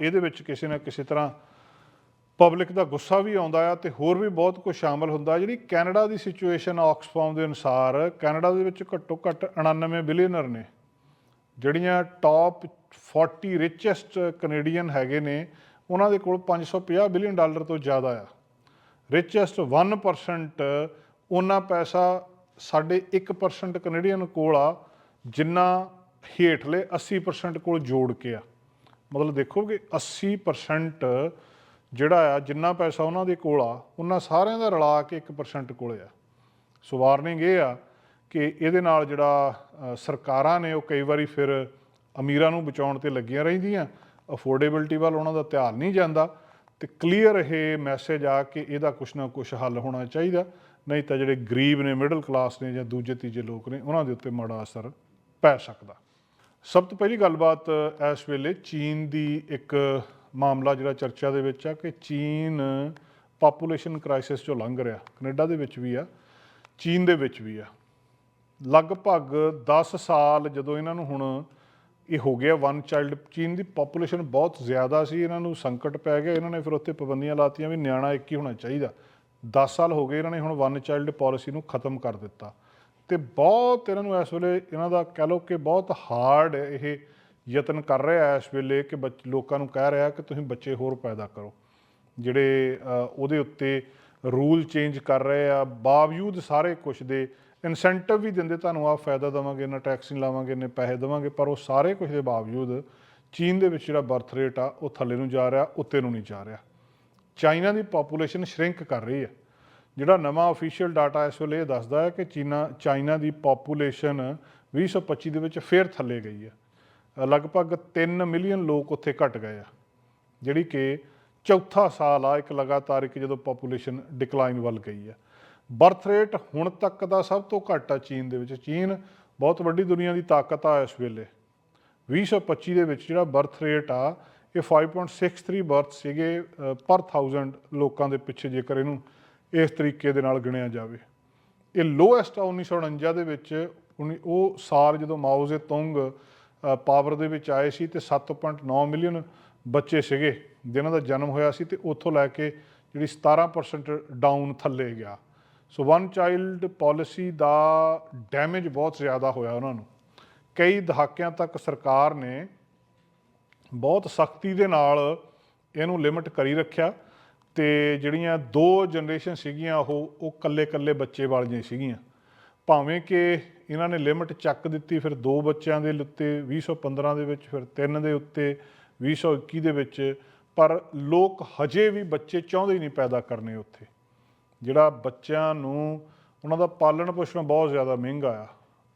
ਇਹਦੇ ਵਿੱਚ ਕਿਸੇ ਨਾ ਕਿਸੇ ਤਰ੍ਹਾਂ ਪਬਲਿਕ ਦਾ ਗੁੱਸਾ ਵੀ ਆਉਂਦਾ ਆ ਤੇ ਹੋਰ ਵੀ ਬਹੁਤ ਕੁਝ ਸ਼ਾਮਲ ਹੁੰਦਾ। ਜਿਹੜੀ ਕੈਨੇਡਾ ਦੀ ਸਿਚੁਏਸ਼ਨ ਆਕਸਫਾਰਮ ਦੇ ਅਨੁਸਾਰ ਕੈਨੇਡਾ ਦੇ ਵਿੱਚ ਘੱਟੋ ਘੱਟ 99 ਬਿਲੀਅਨਰ ਨੇ। ਜਿਹੜੀਆਂ ਟਾਪ 40 ਰਿਚੈਸਟ ਕੈਨੇਡੀਅਨ ਹੈਗੇ ਨੇ, ਉਹਨਾਂ ਦੇ ਕੋਲ 550 ਬਿਲੀਅਨ ਡਾਲਰ ਤੋਂ ਜ਼ਿਆਦਾ ਆ। ਰਿਚੈਸਟ 1% ਉਹਨਾਂ ਪੈਸਾ ਸਾਡੇ 1% ਕੈਨੇਡੀਅਨ ਕੋਲ ਆ, ਜਿੰਨਾ ਹੇਠਲੇ 80% ਕੋਲ ਜੋੜ ਕੇ ਆ। ਮਤਲਬ ਦੇਖੋ ਕਿ 80% ਜਿਹੜਾ ਆ, ਜਿੰਨਾ ਪੈਸਾ ਉਹਨਾਂ ਦੇ ਕੋਲ ਆ, ਉਹਨਾਂ ਸਾਰਿਆਂ ਦਾ ਰਲਾ ਕੇ 1% ਕੋਲੇ ਆ। ਸੋ ਵਾਰਨਿੰਗ ਇਹ ਆ ਕਿ ਇਹਦੇ ਨਾਲ ਜਿਹੜਾ ਸਰਕਾਰਾਂ ਨੇ ਉਹ ਕਈ ਵਾਰੀ ਫਿਰ ਅਮੀਰਾਂ ਨੂੰ ਬਚਾਉਣ ਤੇ ਲੱਗੀਆਂ ਰਹਿੰਦੀਆਂ। ਅਫੋਰਡੇਬਿਲਟੀ ਵੱਲ ਉਹਨਾਂ ਦਾ ਧਿਆਨ ਨਹੀਂ ਜਾਂਦਾ ਤੇ ਕਲੀਅਰ ਇਹ ਮੈਸੇਜ ਆ ਕਿ ਇਹਦਾ ਕੁਛ ਨਾ ਕੁਛ ਹੱਲ ਹੋਣਾ ਚਾਹੀਦਾ। ਨਹੀਂ ਤਾਂ ਜਿਹੜੇ ਗਰੀਬ ਨੇ ਮਿਡਲ ਕਲਾਸ ਨੇ ਜਾਂ ਦੂਜੇ ਤੀਜੇ ਲੋਕ ਨੇ, ਉਹਨਾਂ ਦੇ ਉੱਤੇ ਮਾੜਾ ਅਸਰ ਪੈ ਸਕਦਾ। ਸਭ ਤੋਂ ਪਹਿਲੀ ਗੱਲਬਾਤ ਇਸ ਵੇਲੇ ਚੀਨ ਦੀ ਇੱਕ ਮਾਮਲਾ ਜਿਹੜਾ ਚਰਚਾ ਦੇ ਵਿੱਚ ਆ ਕਿ ਚੀਨ ਪਾਪੂਲੇਸ਼ਨ ਕ੍ਰਾਈਸਿਸ ਚੋਂ ਲੰਘ ਰਿਹਾ। ਕੈਨੇਡਾ ਦੇ ਵਿੱਚ ਵੀ ਆ, ਚੀਨ ਦੇ ਵਿੱਚ ਵੀ ਆ। ਲਗਭਗ 10 ਸਾਲ ਜਦੋਂ ਇਹਨਾਂ ਨੂੰ ਹੁਣ ਇਹ ਹੋ ਗਿਆ ਵਨ ਚਾਈਲਡ ਚੀਨ ਦੀ ਪਾਪੂਲੇਸ਼ਨ ਬਹੁਤ ਜ਼ਿਆਦਾ ਸੀ, ਇਹਨਾਂ ਨੂੰ ਸੰਕਟ ਪੈ ਗਿਆ, ਇਹਨਾਂ ਨੇ ਫਿਰ ਉੱਥੇ ਪਾਬੰਦੀਆਂ ਲਾਤੀਆਂ ਵੀ ਨਿਆਣਾ ਇੱਕ ਹੀ ਹੋਣਾ ਚਾਹੀਦਾ। 10 ਸਾਲ ਹੋ ਗਏ ਇਹਨਾਂ ਨੇ ਹੁਣ ਵਨ ਚਾਈਲਡ ਪਾਲਿਸੀ ਨੂੰ ਖਤਮ ਕਰ ਦਿੱਤਾ। ਤੇ ਬਹੁਤ ਇਹਨਾਂ ਨੂੰ ਇਸ ਵੇਲੇ ਇਹਨਾਂ ਦਾ ਕਹਿ ਲਓ ਕਿ ਬਹੁਤ ਹਾਰਡ ਇਹ ਯਤਨ ਕਰ ਰਿਹਾ ਇਸ ਵੇਲੇ ਕਿ ਬੱਚ- ਲੋਕਾਂ ਨੂੰ ਕਹਿ ਰਿਹਾ ਕਿ ਤੁਸੀਂ ਬੱਚੇ ਹੋਰ ਪੈਦਾ ਕਰੋ। ਜਿਹੜੇ ਉਹਦੇ ਉੱਤੇ ਰੂਲ ਚੇਂਜ ਕਰ ਰਹੇ ਆ, ਬਾਵਜੂਦ ਸਾਰੇ ਕੁਝ ਦੇ ਇਨਸੈਂਟਿਵ ਵੀ ਦਿੰਦੇ, ਤੁਹਾਨੂੰ ਆ ਫਾਇਦਾ ਦੇਵਾਂਗੇ, ਨਾ ਟੈਕਸ ਨਹੀਂ ਲਾਵਾਂਗੇ, ਨੇ ਪੈਸੇ ਦੇਵਾਂਗੇ, ਪਰ ਉਹ ਸਾਰੇ ਕੁਝ ਦੇ ਬਾਵਜੂਦ ਚੀਨ ਦੇ ਵਿੱਚ ਜਿਹੜਾ ਬਰਥ ਰੇਟ ਆ, ਉਹ ਥੱਲੇ ਨੂੰ ਜਾ ਰਿਹਾ, ਉੱਤੇ ਨੂੰ ਨਹੀਂ ਜਾ ਰਿਹਾ। ਚਾਈਨਾ ਦੀ ਪਾਪੂਲੇਸ਼ਨ ਸ਼ਰਿੰਕ ਕਰ ਰਹੀ ਹੈ। ਜਿਹੜਾ ਨਵਾਂ ਅਫੀਸ਼ੀਅਲ ਡਾਟਾ ਇਸ ਵੇਲੇ ਇਹ ਦੱਸਦਾ ਹੈ ਕਿ ਚੀਨਾ, ਚਾਈਨਾ ਦੀ ਪਾਪੂਲੇਸ਼ਨ 2025 ਦੇ ਵਿੱਚ ਫੇਰ ਥੱਲੇ ਗਈ ਹੈ। ਲਗਭਗ 3 ਮਿਲੀਅਨ ਲੋਕ ਉੱਥੇ ਘਟ ਗਏ ਆ, ਜਿਹੜੀ ਕਿ ਚੌਥਾ ਸਾਲ ਆ, ਇੱਕ ਲਗਾਤਾਰ ਇੱਕ ਜਦੋਂ ਪਾਪੂਲੇਸ਼ਨ ਡਿਕਲਾਈਨ ਵੱਲ ਗਈ ਹੈ। ਬਰਥ ਰੇਟ ਹੁਣ ਤੱਕ ਦਾ ਸਭ ਤੋਂ ਘੱਟ ਆ ਚੀਨ ਦੇ ਵਿੱਚ। ਚੀਨ ਬਹੁਤ ਵੱਡੀ ਦੁਨੀਆ ਦੀ ਤਾਕਤ ਆ ਇਸ ਵੇਲੇ। 2025 ਦੇ ਵਿੱਚ ਜਿਹੜਾ ਬਰਥ ਰੇਟ ਆ, ਇਹ 5.63 ਬਰਥ ਸੀਗੇ ਪਰ 1000 ਲੋਕਾਂ ਦੇ ਪਿੱਛੇ ਜੇਕਰ ਇਹਨੂੰ ਇਸ ਤਰੀਕੇ ਦੇ ਨਾਲ ਗਿਣਿਆ ਜਾਵੇ। ਇਹ ਲੋਐਸਟ ਆ 1949 ਦੇ ਵਿੱਚ। ਉੱਨੀ- ਉਹ ਸਾਲ ਜਦੋਂ ਮਾਓ ਜ਼ੇ ਤੁੰਗ ਪਾਵਰ ਦੇ ਵਿੱਚ ਆਏ ਸੀ ਤੇ 7.9 ਮਿਲੀਅਨ ਬੱਚੇ ਸੀਗੇ, ਜਿਨ੍ਹਾਂ ਦਾ ਜਨਮ ਹੋਇਆ ਸੀ ਤੇ ਉੱਥੋਂ ਲੈ ਕੇ ਜਿਹੜੀ 17% ਡਾਊਨ ਥੱਲੇ ਗਿਆ। ਸੋ ਵਨ ਚਾਈਲਡ ਪਾਲਿਸੀ ਦਾ ਡੈਮੇਜ ਬਹੁਤ ਜ਼ਿਆਦਾ ਹੋਇਆ ਉਹਨਾਂ ਨੂੰ। ਕਈ ਦਹਾਕਿਆਂ ਤੱਕ ਸਰਕਾਰ ਨੇ ਬਹੁਤ ਸਖਤੀ ਦੇ ਨਾਲ ਇਹਨੂੰ ਲਿਮਟ ਕਰੀ ਰੱਖਿਆ। ਤੇ ਜਿਹੜੀਆਂ ਦੋ ਜਨਰੇਸ਼ਨ ਸੀਗੀਆਂ, ਉਹ ਉਹ ਕੱਲੇ-ਕੱਲੇ ਬੱਚੇ ਵਾਲੀਆਂ ਸੀਗੀਆਂ। ਭਾਵੇਂ ਕਿ ਇਹਨਾਂ ਨੇ ਲਿਮਟ ਚੱਕ ਦਿੱਤੀ, ਫਿਰ ਦੋ ਬੱਚਿਆਂ ਦੇ ਉੱਤੇ 2015 ਦੇ ਵਿੱਚ, ਫਿਰ ਤਿੰਨ ਦੇ ਉੱਤੇ 2021 ਦੇ ਵਿੱਚ, ਪਰ ਲੋਕ ਹਜੇ ਵੀ ਬੱਚੇ ਚਾਹੁੰਦੇ ਹੀ ਨਹੀਂ ਪੈਦਾ ਕਰਨੇ ਉੱਥੇ। ਜਿਹੜਾ ਬੱਚਿਆਂ ਨੂੰ, ਉਹਨਾਂ ਦਾ ਪਾਲਣ ਪੋਸ਼ਣ ਬਹੁਤ ਜ਼ਿਆਦਾ ਮਹਿੰਗਾ ਆ।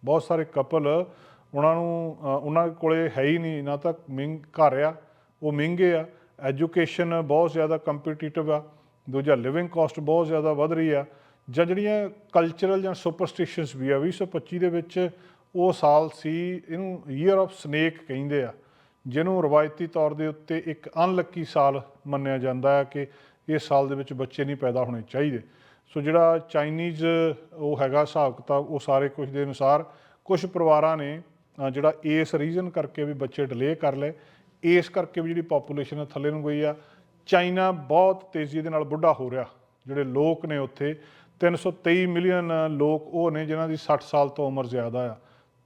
ਬਹੁਤ ਸਾਰੇ ਕਪਲ ਉਹਨਾਂ ਨੂੰ ਉਹਨਾਂ ਕੋਲੇ ਹੈ ਹੀ ਨਹੀਂ, ਨਾ ਤਾਂ ਮਹਿੰਗ ਘਰ ਆ, ਉਹ ਮਹਿੰਗੇ ਆ। ਐਜੂਕੇਸ਼ਨ ਬਹੁਤ ਜ਼ਿਆਦਾ ਕੰਪੀਟੀਟਿਵ ਆ, ਦੂਜਾ ਲਿਵਿੰਗ ਕਾਸਟ ਬਹੁਤ ਜ਼ਿਆਦਾ ਵੱਧ ਰਹੀ ਆ, ਜਾਂ ਜਿਹੜੀਆਂ ਕਲਚਰਲ ਜਾਂ ਸੁਪਰਸਟੀਸ਼ਨਸ ਵੀ ਆ 2025 ਦੇ ਵਿੱਚ ਉਹ ਸਾਲ ਸੀ, ਇਹਨੂੰ ਈਅਰ ਆਫ ਸਨੇਕ ਕਹਿੰਦੇ ਆ, ਜਿਹਨੂੰ ਰਵਾਇਤੀ ਤੌਰ ਦੇ ਉੱਤੇ ਇੱਕ ਅਨਲੱਕੀ ਸਾਲ ਮੰਨਿਆ ਜਾਂਦਾ ਹੈ ਕਿ ਇਸ ਸਾਲ ਦੇ ਵਿੱਚ ਬੱਚੇ ਨਹੀਂ ਪੈਦਾ ਹੋਣੇ ਚਾਹੀਦੇ। ਸੋ ਜਿਹੜਾ ਚਾਈਨੀਜ਼ ਉਹ ਹੈਗਾ ਹਿਸਾਬ ਕਿਤਾਬ, ਉਹ ਸਾਰੇ ਕੁਝ ਦੇ ਅਨੁਸਾਰ ਕੁਝ ਪਰਿਵਾਰਾਂ ਨੇ ਜਿਹੜਾ ਇਸ ਰੀਜ਼ਨ ਕਰਕੇ ਵੀ ਬੱਚੇ ਡਿਲੇ ਕਰ ਲਏ ਇਸ ਕਰਕੇ ਵੀ ਜਿਹੜੀ ਪਾਪੂਲੇਸ਼ਨ ਥੱਲੇ ਨੂੰ ਗਈ ਆ। ਚਾਈਨਾ ਬਹੁਤ ਤੇਜ਼ੀ ਦੇ ਨਾਲ ਬੁੱਢਾ ਹੋ ਰਿਹਾ। ਜਿਹੜੇ ਲੋਕ ਨੇ ਉੱਥੇ 323 ਮਿਲੀਅਨ ਲੋਕ ਉਹ ਨੇ ਜਿਨ੍ਹਾਂ ਦੀ 60 ਸਾਲ ਤੋਂ ਉਮਰ ਜ਼ਿਆਦਾ ਆ।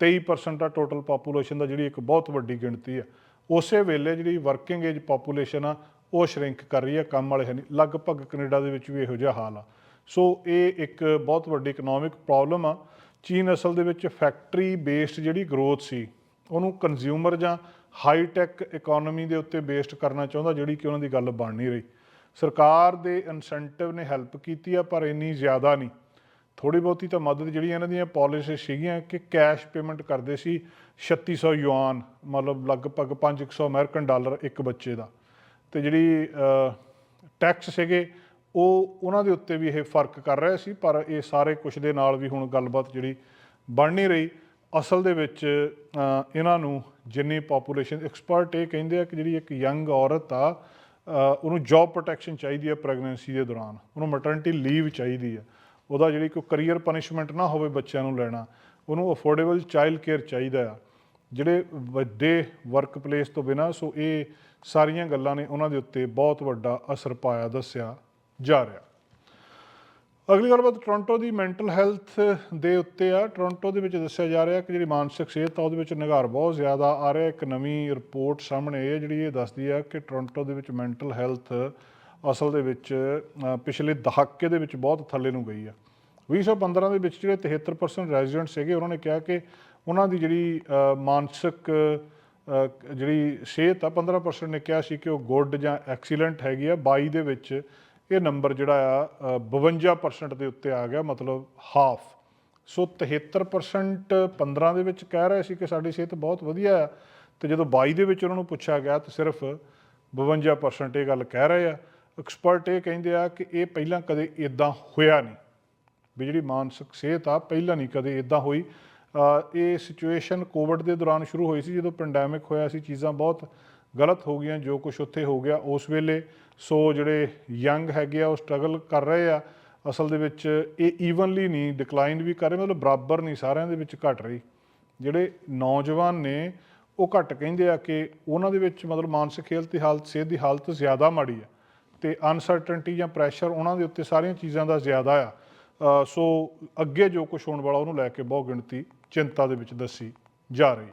23% ਆ ਟੋਟਲ ਪਾਪੂਲੇਸ਼ਨ ਦਾ, ਜਿਹੜੀ ਇੱਕ ਬਹੁਤ ਵੱਡੀ ਗਿਣਤੀ ਆ। ਉਸੇ ਵੇਲੇ ਜਿਹੜੀ ਵਰਕਿੰਗ ਏਜ ਪਾਪੂਲੇਸ਼ਨ ਆ, ਉਹ ਸ਼ਰਿੰਕ ਕਰ ਰਹੀ ਆ, ਕੰਮ ਵਾਲੇ ਹੈ ਨਹੀਂ ਲਗਭਗ ਕੈਨੇਡਾ ਦੇ ਵਿੱਚ ਵੀ ਇਹੋ ਜਿਹਾ ਹਾਲ ਆ। ਸੋ ਇਹ ਇੱਕ ਬਹੁਤ ਵੱਡੀ ਇਕਨੋਮਿਕ ਪ੍ਰੋਬਲਮ ਆ। ਚੀਨ ਅਸਲ ਦੇ ਵਿੱਚ ਫੈਕਟਰੀ ਬੇਸਡ ਜਿਹੜੀ ਗਰੋਥ ਸੀ, ਉਹਨੂੰ ਕੰਜ਼ਿਊਮਰ ਜਾਂ ਹਾਈ ਟੈਕ ਇਕਨੋਮੀ ਦੇ ਉੱਤੇ ਬੇਸਡ ਕਰਨਾ ਚਾਹੁੰਦਾ, ਜਿਹੜੀ ਕਿ ਉਹਨਾਂ ਦੀ ਗੱਲ ਬਣ ਨਹੀਂ ਰਹੀ। ਸਰਕਾਰ ਦੇ ਇਨਸੈਂਟਿਵ ਨੇ ਹੈਲਪ ਕੀਤੀ ਆ, ਪਰ ਇੰਨੀ ਜ਼ਿਆਦਾ ਨਹੀਂ। ਥੋੜੀ ਬਹੁਤੀ ਤਾਂ ਮਦਦ ਜਿਹੜੀ ਇਹਨਾਂ ਦੀਆਂ ਪਾਲਿਸੀ ਸੀਗੀਆਂ ਕਿ ਕੈਸ਼ ਪੇਮੈਂਟ ਕਰਦੇ ਸੀ 3600 ਯੂਆਨ, ਮਤਲਬ ਲਗਭਗ 500 ਅਮਰੀਕਨ ਡਾਲਰ ਇੱਕ ਬੱਚੇ ਦਾ। ਤੇ ਜਿਹੜੀ ਟੈਕਸ ਸੀਗੇ, ਉਹ ਉਹਨਾਂ ਦੇ ਉੱਤੇ ਵੀ ਇਹ ਫ਼ਰਕ ਕਰ ਰਿਹਾ ਸੀ, ਪਰ ਇਹ ਸਾਰੇ ਕੁਝ ਦੇ ਨਾਲ ਵੀ ਹੁਣ ਗੱਲਬਾਤ ਜਿਹੜੀ ਬਣ ਨਹੀਂ ਰਹੀ। ਅਸਲ ਦੇ ਵਿੱਚ ਇਹਨਾਂ ਨੂੰ ਜਿੰਨੀ ਪਾਪੂਲੇਸ਼ਨ ਐਕਸਪਰਟ ਇਹ ਕਹਿੰਦੇ ਆ ਕਿ ਜਿਹੜੀ ਇੱਕ ਯੰਗ ਔਰਤ ਆ ਉਹਨੂੰ ਜੌਬ ਪ੍ਰੋਟੈਕਸ਼ਨ ਚਾਹੀਦੀ ਹੈ ਪ੍ਰੈਗਨੈਂਸੀ ਦੇ ਦੌਰਾਨ। ਉਹਨੂੰ ਮਟਰਨਿਟੀ ਲੀਵ ਚਾਹੀਦੀ ਹੈ ਉਹਦਾ ਜਿਹੜੀ ਕੋਈ ਕਰੀਅਰ ਪਨਿਸ਼ਮੈਂਟ ਨਾ ਹੋਵੇ ਬੱਚਿਆਂ ਨੂੰ ਲੈਣਾ, ਉਹਨੂੰ ਅਫੋਰਡੇਬਲ ਚਾਈਲਡ ਕੇਅਰ ਚਾਹੀਦਾ ਆ। ਜਿਹੜੇ ਵੱਡੇ ਵਰਕ ਪਲੇਸ ਤੋਂ ਬਿਨਾ, ਸੋ ਇਹ ਸਾਰੀਆਂ ਗੱਲਾਂ ਨੇ ਉਹਨਾਂ ਦੇ ਉੱਤੇ ਬਹੁਤ ਵੱਡਾ ਅਸਰ ਪਾਇਆ, ਦੱਸਿਆ ਜਾ ਰਿਹਾ। ਅਗਲੀ ਗੱਲਬਾਤ ਟੋਰਾਂਟੋ ਦੀ ਮੈਂਟਲ ਹੈਲਥ ਦੇ ਉੱਤੇ ਆ। ਟੋਰਾਂਟੋ ਦੇ ਵਿੱਚ ਦੱਸਿਆ ਜਾ ਰਿਹਾ ਕਿ ਜਿਹੜੀ ਮਾਨਸਿਕ ਸਿਹਤ ਆ, ਉਹਦੇ ਵਿੱਚ ਨਿਗਾਰ ਬਹੁਤ ਜ਼ਿਆਦਾ ਆ ਰਿਹਾ। ਇੱਕ ਨਵੀਂ ਰਿਪੋਰਟ ਸਾਹਮਣੇ ਆਈ ਹੈ ਜਿਹੜੀ ਇਹ ਦੱਸਦੀ ਆ ਕਿ ਟੋਰਾਂਟੋ ਦੇ ਵਿੱਚ ਮੈਂਟਲ ਹੈਲਥ ਅਸਲ ਦੇ ਵਿੱਚ ਪਿਛਲੇ ਦਹਾਕੇ ਦੇ ਵਿੱਚ ਬਹੁਤ ਥੱਲੇ ਨੂੰ ਗਈ ਆ। 2015 ਦੇ ਵਿੱਚ ਜਿਹੜੇ 73% ਰੈਜ਼ੀਡੈਂਟ ਸੀਗੇ, ਉਹਨਾਂ ਨੇ ਕਿਹਾ ਕਿ ਉਹਨਾਂ ਦੀ ਜਿਹੜੀ ਮਾਨਸਿਕ ਜਿਹੜੀ ਸਿਹਤ ਆ 15% ਨੇ ਕਿਹਾ ਸੀ ਕਿ ਉਹ ਗੁੱਡ ਜਾਂ ਐਕਸੀਲੈਂਟ ਹੈਗੀ ਆ। 22 ਦੇ ਵਿੱਚ ਇਹ ਨੰਬਰ ਜਿਹੜਾ ਆ ਅ, 52% ਦੇ ਉੱਤੇ ਆ ਗਿਆ ਮਤਲਬ ਹਾਫ ਸੋ 73% 15 ਦੇ ਵਿੱਚ ਕਹਿ ਰਹੇ ਸੀ ਕਿ ਸਾਡੀ ਸਿਹਤ ਬਹੁਤ ਵਧੀਆ ਆ। ਤੇ ਜਦੋਂ 22 ਦੇ ਵਿੱਚ ਉਹਨਾਂ ਨੂੰ ਪੁੱਛਿਆ ਗਿਆ ਤਾਂ ਸਿਰਫ 52% ਇਹ ਗੱਲ ਕਹਿ ਰਹੇ ਆ। ਐਕਸਪਰਟ ਇਹ ਕਹਿੰਦੇ ਆ ਕਿ ਇਹ ਪਹਿਲਾਂ ਕਦੇ ਇਦਾਂ ਹੋਇਆ ਨਹੀਂ। ਵੀ ਜਿਹੜੀ ਮਾਨਸਿਕ ਸਿਹਤ ਆ ਪਹਿਲਾਂ ਨਹੀਂ ਕਦੇ ਇਦਾਂ ਹੋਈ। ਇਹ ਸਿਚੁਏਸ਼ਨ ਕੋਵਿਡ ਦੇ ਦੌਰਾਨ ਸ਼ੁਰੂ ਹੋਈ ਸੀ ਜਦੋਂ ਪੈਂਡੈਮਿਕ ਹੋਇਆ ਸੀ ਚੀਜ਼ਾਂ ਬਹੁਤ ਗਲਤ ਹੋ ਗਈਆਂ ਜੋ ਕੁਝ ਉੱਥੇ ਹੋ ਗਿਆ ਉਸ ਵੇਲੇ ਸੋ ਜਿਹੜੇ ਯੰਗ ਹੈਗੇ ਆ, ਉਹ ਸਟਰਗਲ ਕਰ ਰਹੇ ਆ, ਅਸਲ ਦੇ ਵਿੱਚ ਇਹ ਈਵਨਲੀ ਨਹੀਂ ਡਿਕਲਾਈਨ ਵੀ ਕਰ ਰਹੇ, ਮਤਲਬ ਬਰਾਬਰ ਨਹੀਂ, ਸਾਰਿਆਂ ਦੇ ਵਿੱਚ ਘਟ ਰਹੀ। ਜਿਹੜੇ ਨੌਜਵਾਨ ਨੇ, ਉਹ ਘੱਟ ਕਹਿੰਦੇ ਆ ਕਿ ਉਹਨਾਂ ਦੇ ਵਿੱਚ ਮਤਲਬ ਮਾਨਸਿਕ ਹੈਲਥ ਦੀ ਹਾਲਤ, ਸਿਹਤ ਦੀ ਹਾਲਤ ਜ਼ਿਆਦਾ ਮਾੜੀ ਆ ਤੇ ਅਨਸਰਟਨਟੀ ਜਾਂ ਪ੍ਰੈਸ਼ਰ ਉਹਨਾਂ ਦੇ ਉੱਤੇ ਸਾਰੀਆਂ ਚੀਜ਼ਾਂ ਦਾ ਜ਼ਿਆਦਾ ਆ। ਸੋ ਅੱਗੇ ਜੋ ਕੁਝ ਹੋਣ ਵਾਲਾ, ਉਹਨੂੰ ਲੈ ਕੇ ਬਹੁ ਗਿਣਤੀ ਚਿੰਤਾ ਦੇ ਵਿੱਚ ਦੱਸੀ ਜਾ ਰਹੀ ਹੈ।